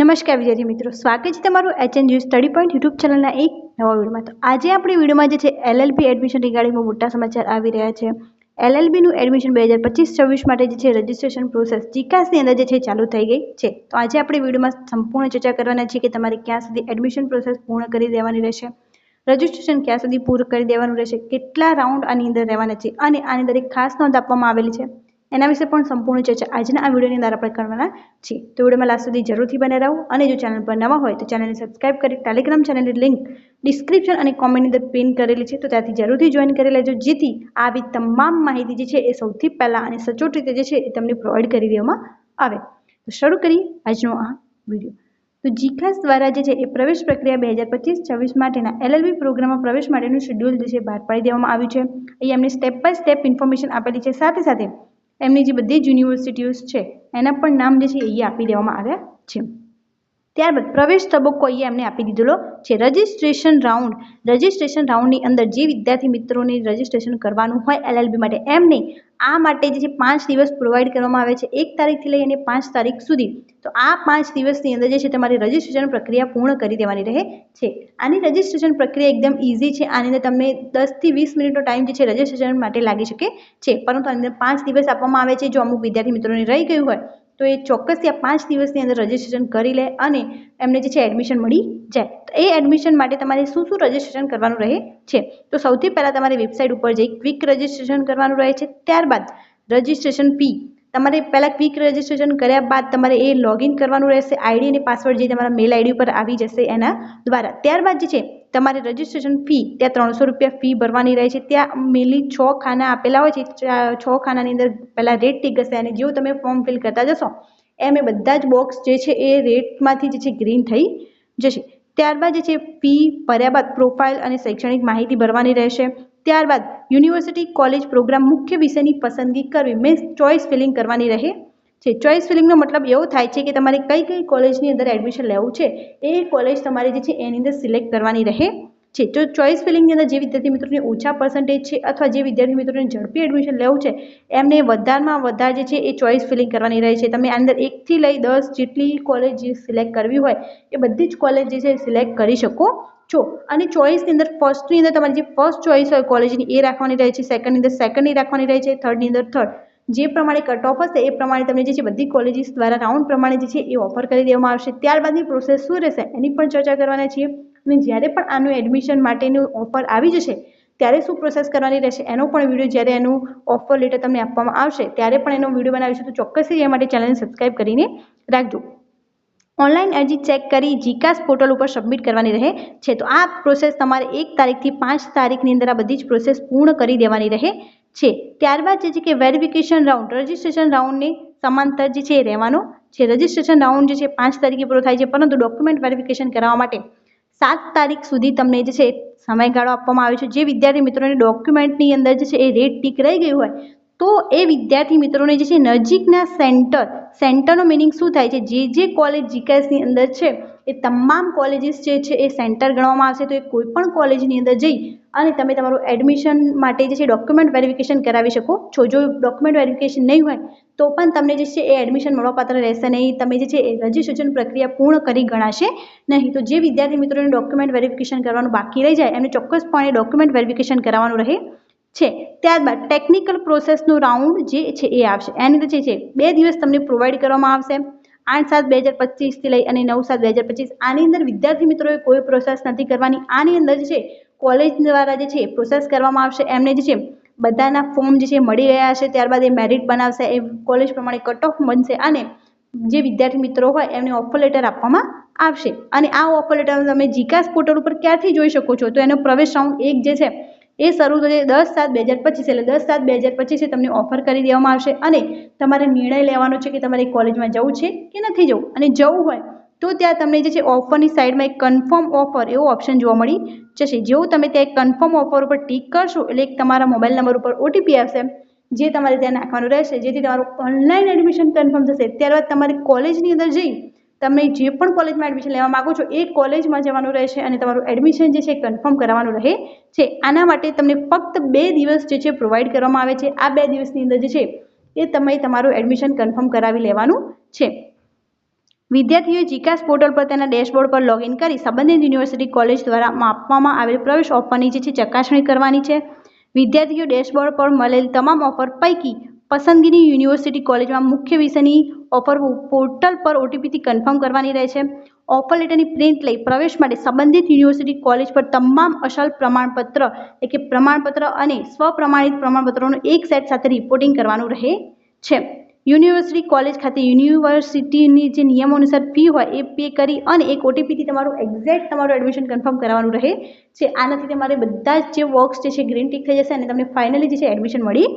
નમસ્કાર વિદ્યાર્થી મિત્રો, સ્વાગત છે તમારું H N study point YouTube ચેનલના એક નવા વિડીયોમાં. તો આજે આપણે વિડીયોમાં જે છે એલએલબી એડમિશન રિગાર્ડિંગમાં મોટા સમાચાર આવી રહ્યા છે. એલએલબીનું એડમિશન બે હજાર પચીસ છવ્વીસ માટે જે છે રજિસ્ટ્રેશન પ્રોસેસ જીકાસની અંદર જે છે, ચાલુ થઈ ગઈ છે. તો આજે આપણે વિડીયોમાં સંપૂર્ણ ચર્ચા કરવાના છીએ કે તમારે ક્યાં સુધી એડમિશન પ્રોસેસ પૂર્ણ કરી દેવાની રહેશે રજિસ્ટ્રેશન ક્યાં સુધી પૂરું કરી દેવાનું રહેશે, કેટલા રાઉન્ડ આની અંદર રહેવાના છે અને આની અંદર એક ખાસ નોંધ આપવામાં આવેલી છે. એના વિશે પણ સંપૂર્ણ ચર્ચા આજના આ વિડીયોની અંદર આપણે કરવાના છીએ. તો વિડીયોમાં લાસ્ટ સુધી જરૂરથી બને રહો અને જો ચેનલ પર નવા હોય તો ચેનલને સબસ્ક્રાઈબ કરી ટેલિગ્રામ ચેનલની લિંક ડિસ્ક્રિપ્શન અને કોમેન્ટની અંદર પિન કરેલી છે તો ત્યાંથી જરૂરથી જોઈન કરી લેજો. જેથી આવી તમામ માહિતી જે છે એ સૌથી પહેલાં અને સચોટ રીતે જે છે એ તમને પ્રોવાઈડ કરી દેવામાં આવે. તો શરૂ કરી આજનો આ વીડિયો. તો જીખાસ દ્વારા જે છે એ પ્રવેશ પ્રક્રિયા બે હજાર પચીસ છવ્વીસ માટેના એલએલબી પ્રોગ્રામમાં પ્રવેશ માટેનું શેડ્યુલ જે છે બહાર પાડી દેવામાં આવ્યું છે. અહીં એમને સ્ટેપ બાય સ્ટેપ ઇન્ફોર્મેશન આપેલી છે સાથે સાથે એમની જે બધી જ યુનિવર્સિટીઓ છે, એના પણ નામ જે છે એ આપી દેવામાં આવ્યા છે. ત્યારબાદ પ્રવેશ તબક્કો અહીંયા એમને આપી દીધેલો છે. રજિસ્ટ્રેશન રાઉન્ડ, રજિસ્ટ્રેશન રાઉન્ડની અંદર જે વિદ્યાર્થી મિત્રોને રજિસ્ટ્રેશન કરવાનું હોય એલએલબી માટે, એમને આ માટે જે છે પાંચ દિવસ પ્રોવાઈડ કરવામાં આવે છે. એક તારીખથી લઈ અને પાંચ તારીખ સુધી. તો આ પાંચ દિવસની અંદર જે છે તમારી રજિસ્ટ્રેશન પ્રક્રિયા પૂર્ણ કરી દેવાની રહે છે. આની રજિસ્ટ્રેશન પ્રક્રિયા એકદમ ઇઝી છે. આની અંદર તમને દસથી વીસ મિનિટનો ટાઈમ જે છે રજિસ્ટ્રેશન માટે લાગી શકે છે. પરંતુ આની અંદર પાંચ દિવસ આપવામાં આવે છે. જો અમુક વિદ્યાર્થી મિત્રોને રહી ગયું હોય તો એ ચોક્કસથી આ પાંચ દિવસની અંદર રજિસ્ટ્રેશન કરી લે અને એમને જે છે એડમિશન મળી જાય. તો એ એડમિશન માટે તમારે શું શું રજિસ્ટ્રેશન કરવાનું રહે છે? તો સૌથી પહેલાં તમારે વેબસાઇટ ઉપર જઈ ક્વિક રજિસ્ટ્રેશન કરવાનું રહે છે. ત્યારબાદ રજિસ્ટ્રેશન ફી તમારે પહેલાં ક્વિક રજિસ્ટ્રેશન કર્યા બાદ તમારે એ લોગિન કરવાનું રહેશે. આઈડી અને પાસવર્ડ જે તમારા મેલ આઈડી ઉપર આવી જશે એના દ્વારા. ત્યારબાદ જે છે તમારે રજિસ્ટ્રેશન ફી ત્યાં ત્રણસો રૂપિયા ફી ભરવાની રહે છે. ત્યાં મેલી છ ખાના આપેલા હોય છે. છ ખાનાની અંદર પહેલાં રેટ ટીક હશે અને જેવું તમે ફોર્મ ફિલ કરતા જશો, એમ એ બધા જ બોક્સ જે છે એ રેટમાંથી જે છે ગ્રીન થઈ જશે. ત્યારબાદ જે છે ફી ભર્યા બાદ પ્રોફાઇલ અને શૈક્ષણિક માહિતી ભરવાની રહેશે. ત્યારબાદ યુનિવર્સિટી કોલેજ પ્રોગ્રામ મુખ્ય વિષયની પસંદગી કરવી. મીન્સ ચોઇસ ફિલિંગ કરવાની રહે. છે. ચોઇસ ફિલિંગનો મતલબ એવો થાય છે કે તમારે કઈ કઈ કોલેજની અંદર એડમિશન લેવું છે, એ કોલેજ તમારે જે છે એની અંદર સિલેક્ટ કરવાની રહે છે. તો ચોઇસ ફિલિંગની અંદર જે વિદ્યાર્થી મિત્રોને ઓછા પર્સન્ટેજ છે અથવા જે વિદ્યાર્થી મિત્રોને ઝડપી એડમિશન લેવું છે, એમને વધારમાં વધારે જે છે એ ચોઇસ ફિલિંગ કરવાની રહે છે. તમે અંદર એકથી લઈ દસ જેટલી કોલેજ જે સિલેક્ટ કરવી હોય, એ બધી જ કોલેજ જે છે સિલેક્ટ કરી શકો છો. અને ચોઇસની અંદર ફર્સ્ટની અંદર તમારી જે ફર્સ્ટ ચોઇસ હોય કોલેજની એ રાખવાની રહે છે. સેકન્ડની અંદર સેકન્ડની રાખવાની રહે છે. થર્ડની અંદર થર્ડ જે પ્રમાણે કટ ઓફ હશે, એ પ્રમાણે તમને જે છે બધી કોલેજીસ દ્વારા રાઉન્ડ પ્રમાણે જે છે એ ઓફર કરી દેવામાં આવશે. ત્યારબાદની પ્રોસેસ શું રહેશે, એની પણ ચર્ચા કરવાના છીએ. અને જ્યારે પણ આનું એડમિશન માટેનું ઓફર આવી જશે, ત્યારે શું પ્રોસેસ કરવાની રહેશે, એનો પણ વીડિયો જ્યારે એનું ઓફર લેટર તમને આપવામાં આવશે, ત્યારે પણ એનો વીડિયો બનાવીશું. તો ચોક્કસથી એ માટે ચેનલને સબસ્ક્રાઈબ કરીને રાખજો. ઓનલાઈન અરજી ચેક કરી જીકાસ પોર્ટલ ઉપર સબમિટ કરવાની રહે છે. તો આ પ્રોસેસ તમારે એક તારીખથી પાંચ તારીખની અંદર આ બધી જ પ્રોસેસ પૂર્ણ કરી દેવાની રહે. છે. ત્યારબાદ જે છે કે વેરિફિકેશન રાઉન્ડ રજિસ્ટ્રેશન રાઉન્ડને સમાંતર જે છે એ રહેવાનો છે. રજિસ્ટ્રેશન રાઉન્ડ જે છે પાંચ તારીખે પૂરો થાય છે, પરંતુ ડોક્યુમેન્ટ વેરિફિકેશન કરાવવા માટે સાત તારીખ સુધી તમને જે છે સમયગાળો આપવામાં આવ્યો છે. જે વિદ્યાર્થી મિત્રોને ડોક્યુમેન્ટની અંદર જે છે એ રેટ ટીક રહી ગયું હોય, તો એ વિદ્યાર્થી મિત્રોને જે છે નજીકના સેન્ટર સેન્ટરનો મિનિંગ શું થાય છે? જે જે કોલેજ જીકેએસની અંદર છે એ તમામ કોલેજીસ જે છે એ સેન્ટર ગણવામાં આવશે. તો એ કોઈપણ કોલેજની અંદર જઈ અને તમે તમારું એડમિશન માટે જે છે ડોક્યુમેન્ટ વેરિફિકેશન કરાવી શકો. છો જો ડોક્યુમેન્ટ વેરિફિકેશન નહીં હોય, તો પણ તમને જે છે એ એડમિશન મળવાપાત્ર રહેશે નહીં. તમે જે છે એ રજિસ્ટ્રેશન પ્રક્રિયા પૂર્ણ કરી ગણાશે નહીં. તો જે વિદ્યાર્થી મિત્રોને ડોક્યુમેન્ટ વેરિફિકેશન કરવાનું બાકી રહી જાય, એમને ચોક્કસપણે ડોક્યુમેન્ટ વેરિફિકેશન કરાવવાનું રહે છે. ત્યારબાદ ટેકનિકલ પ્રોસેસનું રાઉન્ડ જે છે એ આવશે. એની અંદર જે છે બે દિવસ તમને પ્રોવાઈડ કરવામાં આવશે. આઠ સાત બે હજાર પચીસથી લઈ અને નવ સાત બે હજાર પચીસ. આની અંદર વિદ્યાર્થી મિત્રોએ કોઈ પ્રોસેસ નથી કરવાની. આની અંદર જે છે કોલેજ દ્વારા જે છે પ્રોસેસ કરવામાં આવશે. એમને જે છે, બધાના ફોર્મ જે છે, મળી રહ્યા છે. ત્યારબાદ એ મેરિટ બનાવશે. એ કોલેજ પ્રમાણે કટ ઓફ બનશે અને જે વિદ્યાર્થી મિત્રો હોય, એમને ઓફર લેટર આપવામાં આવશે. અને આ ઓફર લેટર તમે જીકાસ પોર્ટલ ઉપર ક્યાંથી જોઈ શકો છો? તો એનો પ્રવેશ રાઉન્ડ એક જે છે એ શરૂ થશે દસ સાત બે હજાર પચીસ એટલે દસ સાત બે હજાર પચીસે તમને ઓફર કરી દેવામાં આવશે અને તમારે નિર્ણય લેવાનો છે કે તમારે કોલેજમાં જવું છે કે નથી જવું. અને જવું હોય તો ત્યાં તમને જે છે ઓફરની સાઈડમાં એક કન્ફર્મ ઓફર એવો ઓપ્શન જોવા મળી જશે. જેવું તમે ત્યાં એક કન્ફર્મ ઓફર ઉપર ટીક કરશો એટલે તમારા મોબાઈલ નંબર ઉપર ઓટીપી આવશે જે તમારે ત્યાં નાખવાનું રહેશે. જેથી તમારું ઓનલાઈન એડમિશન કન્ફર્મ થશે. ત્યારબાદ તમારી કોલેજની અંદર જઈ તમે જે પણ કોલેજમાં એડમિશન લેવા માગો છો, એ કોલેજમાં જવાનું રહેશે અને તમારું એડમિશન જે છે કન્ફર્મ કરવાનું રહે છે. આના માટે તમને ફક્ત બે દિવસ જે છે પ્રોવાઈડ કરવામાં આવે છે. આ બે દિવસની અંદર જે છે એ તમે તમારું એડમિશન કન્ફર્મ કરાવી લેવાનું છે. વિદ્યાર્થીઓએ જીકાસ પોર્ટલ પર તેના ડેશબોર્ડ પર લોગિન કરી સંબંધિત યુનિવર્સિટી કોલેજ દ્વારા આપવામાં આવેલ પ્રવેશ ઓફરની જે છે ચકાસણી કરવાની છે. વિદ્યાર્થીઓ ડેશબોર્ડ પર મળેલ તમામ ઓફર પૈકી પસંદગીની યુનિવર્સિટી કોલેજમાં મુખ્ય વિષયની ઓફર પોર્ટલ પર ઓટીપીથી કન્ફર્મ કરવાની રહે છે. ઓફર લેટરની પ્રિન્ટ લઈ પ્રવેશ માટે સંબંધિત યુનિવર્સિટી કોલેજ પર તમામ અસલ પ્રમાણપત્ર એટલે કે પ્રમાણપત્ર અને સ્વપ્રમાણિત પ્રમાણપત્રોનું એક સેટ સાથે રિપોર્ટિંગ કરવાનું રહે છે. યુનિવર્સિટી કોલેજ ખાતે યુનિવર્સિટીની જે નિયમો અનુસાર ફી હોય, એ પે કરી અને એક ઓટીપીથી તમારું એક્ઝેક્ટ તમારું એડમિશન કન્ફર્મ કરવાનું રહે છે. આનાથી તમારે બધા જ જે વર્ક્સ જે છે ગ્રીન ટીક થઈ જશે અને તમને ફાઇનલી જે છે એડમિશન મળી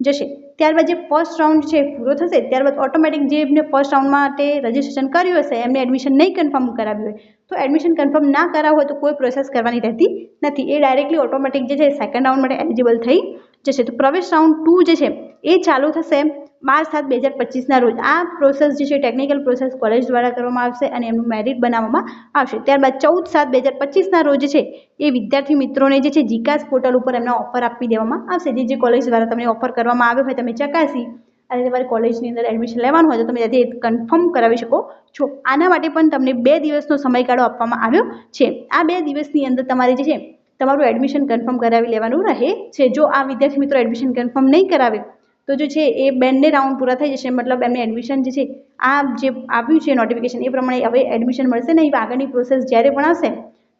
જશે. ત્યારબાદ જે ફર્સ્ટ રાઉન્ડ છે પૂરો થશે, ત્યારબાદ ઓટોમેટિક જે એમને ફર્સ્ટ રાઉન્ડ માટે રજિસ્ટ્રેશન કર્યું હશે, એમને એડમિશન નહીં કન્ફર્મ કરાવ્યું હોય, તો એડમિશન કન્ફર્મ ના કરાવવું હોય તો કોઈ પ્રોસેસ કરવાની રહેતી નથી. એ ડાયરેક્ટલી ઓટોમેટિક જે છે સેકન્ડ રાઉન્ડ માટે એલિજિબલ થઈ જશે. તો પ્રવેશ રાઉન્ડ ટુ જે છે એ ચાલુ થશે. બાર સાત બે હજાર પચીસના રોજ આ પ્રોસેસ જે છે ટેકનિકલ પ્રોસેસ કોલેજ દ્વારા કરવામાં આવશે અને એમનું મેરિટ બનાવવામાં આવશે. ત્યારબાદ ચૌદ સાત બે હજાર પચીસના રોજ છે એ વિદ્યાર્થી મિત્રોને જે છે જીકાસ પોર્ટલ ઉપર એમને ઓફર આપી દેવામાં આવશે. જે જે કોલેજ દ્વારા તમને ઓફર કરવામાં આવ્યો હોય તમે ચકાસી અને તમારી કોલેજની અંદર એડમિશન લેવાનું હોય તો તમે ત્યાંથી કન્ફર્મ કરાવી શકો છો. આના માટે પણ તમને બે દિવસનો સમયગાળો આપવામાં આવ્યો છે. આ બે દિવસની અંદર તમારે જે છે તમારું એડમિશન કન્ફર્મ કરાવી લેવાનું રહે છે. જો આ વિદ્યાર્થી મિત્રો એડમિશન કન્ફર્મ નહીં કરાવે તો જે છે એ બેનને રાઉન્ડ પૂરા થઈ જશે, મતલબ એમને એડમિશન જે છે, આ જે આવ્યું છે નોટિફિકેશન એ પ્રમાણે હવે એડમિશન મળશે નહીં આગળની પ્રોસેસ જ્યારે પણ આવશે,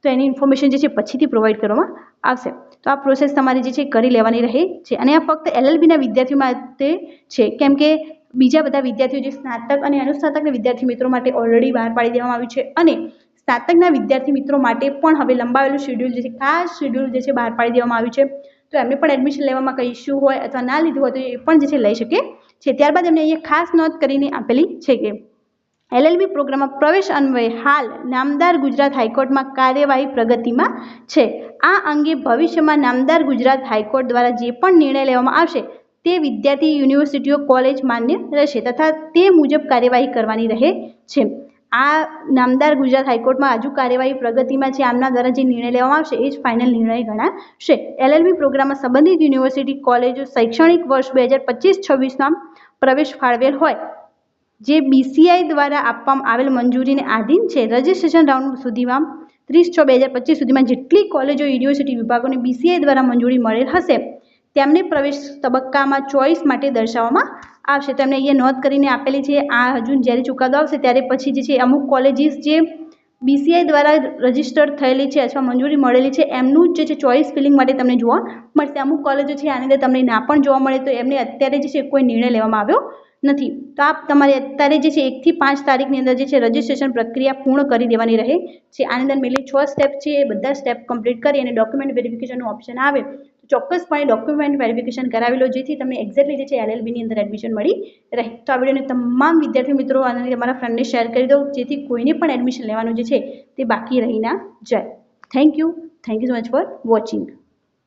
તો એની ઇન્ફોર્મેશન જે છે પછીથી પ્રોવાઈડ કરવામાં આવશે. તો આ પ્રોસેસ તમારી જે છે કરી લેવાની રહે છે. અને આ ફક્ત એલએલબીના વિદ્યાર્થીઓ માટે છે, કેમ કે બીજા બધા વિદ્યાર્થીઓ જે સ્નાતક અને અનુસ્નાતકના વિદ્યાર્થી મિત્રો માટે ઓલરેડી બહાર પાડી દેવામાં આવ્યું છે અને સ્નાતકના વિદ્યાર્થી મિત્રો માટે પણ હવે લંબાવેલું શેડ્યુલ જે છે, ખાસ શેડ્યુલ જે છે બહાર પાડી દેવામાં આવ્યું છે. તો એમને પણ એડમિશન લેવામાં કંઈ ઇસ્યુ હોય અથવા ના લીધું હોય તો એ પણ જે છે લઈ શકે. છે ત્યારબાદ એમને અહીંયા ખાસ નોંધ કરીને આપેલી છે કે એલએલબી પ્રોગ્રામમાં પ્રવેશ અન્વયે હાલ નામદાર ગુજરાત હાઈકોર્ટમાં કાર્યવાહી પ્રગતિમાં છે. આ અંગે ભવિષ્યમાં નામદાર ગુજરાત હાઈકોર્ટ દ્વારા જે પણ નિર્ણય લેવામાં આવશે તે વિદ્યાર્થી યુનિવર્સિટીઓ કોલેજ માન્ય રહેશે તથા તે મુજબ કાર્યવાહી કરવાની રહે છે. આ નામદાર ગુજરાત હાઈકોર્ટમાં હજુ કાર્યવાહી પ્રગતિમાં છે, આમના દ્વારા જે નિર્ણય લેવામાં આવશે, એ જ ફાઇનલ નિર્ણય ગણાશે. એલએલબી પ્રોગ્રામમાં સંબંધિત યુનિવર્સિટી, કોલેજો, શૈક્ષણિક વર્ષ બે હજાર પચીસ છવ્વીસમાં પ્રવેશ ફાળવેલ હોય. જે બીસીઆઈ દ્વારા આપવામાં આવેલ મંજૂરીને આધીન છે, રજિસ્ટ્રેશન રાઉન્ડ સુધીમાં ત્રીસ છ બે હજાર પચીસ સુધીમાં જેટલી કોલેજો, યુનિવર્સિટી વિભાગોને બીસીઆઈ દ્વારા મંજૂરી મળેલ હશે. તેમને પ્રવેશ તબક્કામાં ચોઈસ માટે દર્શાવવામાં આવશે. તો એમને અહીંયા નોંધ કરીને આપેલી છે, આ હજુ જ્યારે ચુકાદો આવશે ત્યારે પછી જે છે, અમુક કોલેજીસ જે બીસીઆઈ દ્વારા રજિસ્ટર્ડ થયેલી છે અથવા મંજૂરી મળેલી છે, એમનું જ છે, ચોઈસ ફિલિંગ માટે તમને જોવા મળશે. અમુક કોલેજો છે, આની અંદર તમને ના પણ જોવા મળે તો એમને અત્યારે જે છે, કોઈ નિર્ણય લેવામાં આવ્યો નથી. તો આપ તમારે અત્યારે જે છે એકથી પાંચ તારીખની અંદર જે છે, રજિસ્ટ્રેશન પ્રક્રિયા પૂર્ણ કરી દેવાની રહે છે. આની અંદર મેલી છ સ્ટેપ છે, એ બધા સ્ટેપ કમ્પ્લીટ કરી અને ડોક્યુમેન્ટ વેરિફિકેશનનું ઓપ્શન આવે. ચોક્કસપણે ડોક્યુમેન્ટ વેરિફિકેશન કરાવી લો જેથી તમને એક્ઝેક્ટલી જે છે એલએલબીની અંદર એડમિશન મળી રહે. તો આ વિડીયોને તમામ વિદ્યાર્થી મિત્રો અને તમારા ફ્રેન્ડને શેર કરી દો, જેથી કોઈને પણ એડમિશન લેવાનું જે છે તે બાકી રહી ના જાય. Thank you thank you so much for watching